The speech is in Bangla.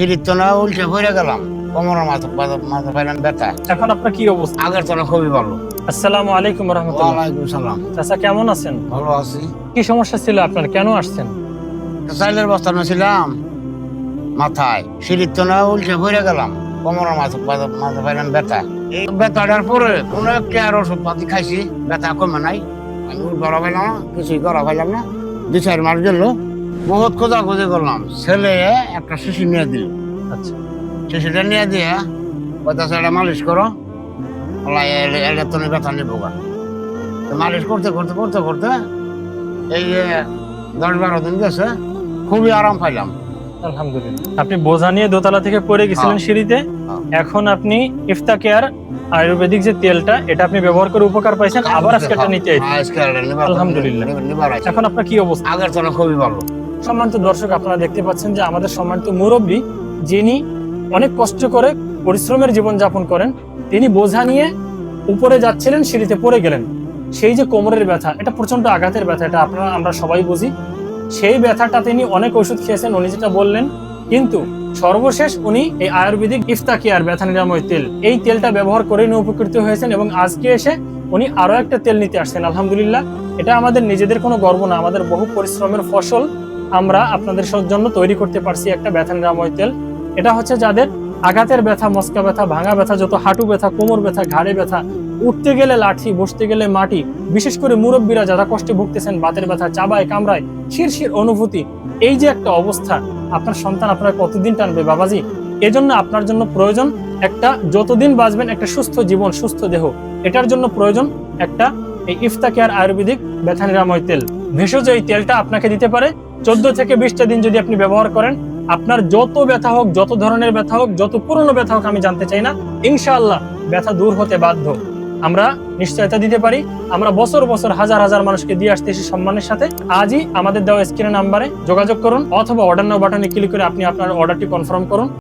সিঁড়ির তো না উল্টে ভরে গেলাম। কোমরের মাথা মাথা- পাইলাম ব্যথা। এখন আপনার কি অবস্থা? আগের তো খুবই ভালো। আসসালামু আলাইকুম রহমতুল্লাহ। ওয়ালাইকুম সালাম। চাচা কেমন আছেন? ভালো আছি। কি সমস্যা ছিল আপনার? কেন আসছেন? চাইলের বস্তা ছিলাম মাথায়। সিঁড়ির তো না উল্টে ভরে গেলাম। কোমরের মাথা মাথা- পাইলাম ব্যথা। এই ব্যথাটার পরে কোনো একটা আর ওষুধ পাতি খাইছি। ব্যথা কমে নাই। আমি করা পাইলাম না কিছুই করা পাইলাম না। দু চার মাস গেল বহুত খোঁজা খুঁজি করলাম। ছেলে একটা শিশু নিয়ে দিল। আচ্ছা। শিশুটা নিয়ে দিয়ে কইতাছে এটা মালিশ করো। এটা তো ব্যথা নিবো গা। মালিশ করতে করতে করতে করতে এই দশ বারো দিন গেছে খুবই আরাম পাইলাম। আলহামদুলিল্লাহ। আপনি বোঝা নিয়ে দোতলা থেকে পড়ে গেছিলেন হ্যাঁ। সিঁড়িতে। হ্যাঁ। এখন আপনি ইফতা কেয়ার আয়ুর্বেদিক যে তেলটা এটা আপনি ব্যবহার করে উপকার পাইছেন আবার আজকে এটা নিতে। হ্যাঁ, আলহামদুলিল্লাহ। এখন আপনার কি অবস্থা? আগের না খুবই ভালো। সম্মানিত দর্শক, আপনারা দেখতে পাচ্ছেন যে আমাদের সম্মানিত মুরব্বী, যিনি অনেক কষ্ট করে পরিশ্রমের জীবন যাপন করেন, তিনি বোঝা নিয়ে উপরে যাচ্ছিলেন, সিঁড়িতে পড়ে গেলেন। সেই যে কোমরের ব্যথা, এটা প্রচণ্ড আঘাতের ব্যথা, এটা আপনারা, আমরা সবাই বুঝি। সেই ব্যথাটা তিনি অনেক ওষুধ খেয়েছেন, উনি যেটা বললেন, কিন্তু সর্বশেষ উনি এই আয়ুর্বেদিক ইফতাকিয়ার ব্যথা নিরাময় তেল, এই তেলটা ব্যবহার করে উনি উপকৃত হয়েছেন এবং আজকে এসে উনি আরও একটা তেল নিতে আসছেন, আলহামদুলিল্লাহ। এটা আমাদের নিজেদের কোনো গর্ব না, আমাদের বহু পরিশ্রমের ফসল আমরা আপনাদের জন্য তৈরি করতে পারছি একটা ব্যথা নিরাময় তেল। এটা হচ্ছে যাদের আঘাতের ব্যথা, মস্কা ব্যথা, ভাঙা ব্যথা, যত হাঁটু ব্যথা, কোমর ব্যথা, ঘাড়ে ব্যথা, উঠতে গেলে লাঠি, বসতে গেলে মাটি, বিশেষ করে মুরব্বীরা যারা কষ্টে ভুগতেছেন, বাতের ব্যথা, চাবায়, কামড়ায়, শিরশির অনুভূতি, এই যে একটা অবস্থা, আপনার সন্তান আপনার কতদিন টানবে বাবাজি? এজন্য আপনার জন্য প্রয়োজন একটা যতদিন বাঁচবেন একটা সুস্থ জীবন, সুস্থ দেহ। এটার জন্য প্রয়োজন একটা এই ইফতা কেয়ার আয়ুর্বেদিক ব্যথা নিরাময় তেল। ভেষজ এই তেলটা আপনাকে দিতে পারে। চোদ্দ থেকে বিশটা দিন যদি আপনি ব্যবহার করেন, আপনার যত ব্যথা হোক, যত ধরনের ব্যথা হোক, যত পুরনো ব্যথা হোক আমি জানতে চাই না, ইনশাআল্লাহ ব্যথা দূর হতে বাধ্য। আমরা নিশ্চয়তা দিতে পারি। আমরা বছর বছর হাজার হাজার মানুষকে দিয়ে আসতেছি সম্মানের সাথে। আজই আমাদের দেওয়া স্ক্রিনের নাম্বারে যোগাযোগ করুন অথবা অর্ডার নাও বাটনে ক্লিক করে আপনি আপনার অর্ডারটি কনফার্ম করুন।